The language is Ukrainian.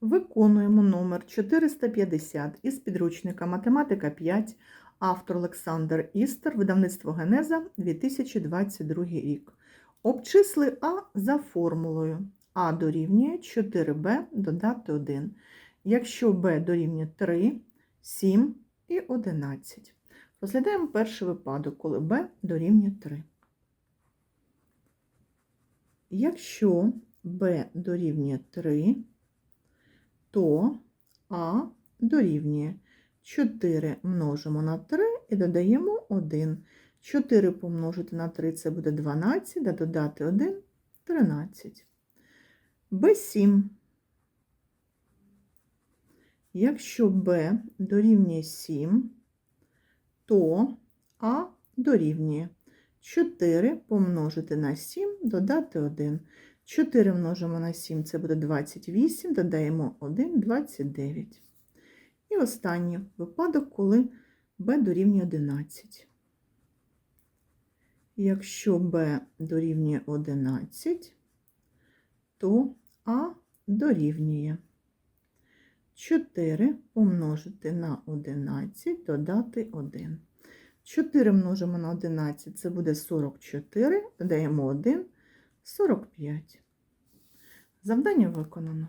Виконуємо номер 450 із підручника Математика 5, автор Олександр Істер, видавництво Генеза 2022 рік. Обчисли А за формулою. А дорівнює 4b додати 1. Якщо b дорівнює 3, 7 і 11. Розглядаємо перший випадок, коли b дорівнює 3. Якщо b дорівнює 3, то А дорівнює 4 множимо на 3 і додаємо 1. 4 помножити на 3 це буде 12, а додати 1 – 13. Б7. Якщо b дорівнює 7, то А дорівнює 4 помножити на 7, додати 1. 4 множимо на 7, це буде 28, додаємо 1, 29. І останній випадок, коли b дорівнює 11. Якщо b дорівнює 11, то А дорівнює 4 помножити на 11, додати 1. 4 множимо на 11, це буде 44, додаємо 1, 45. Завдання виконано.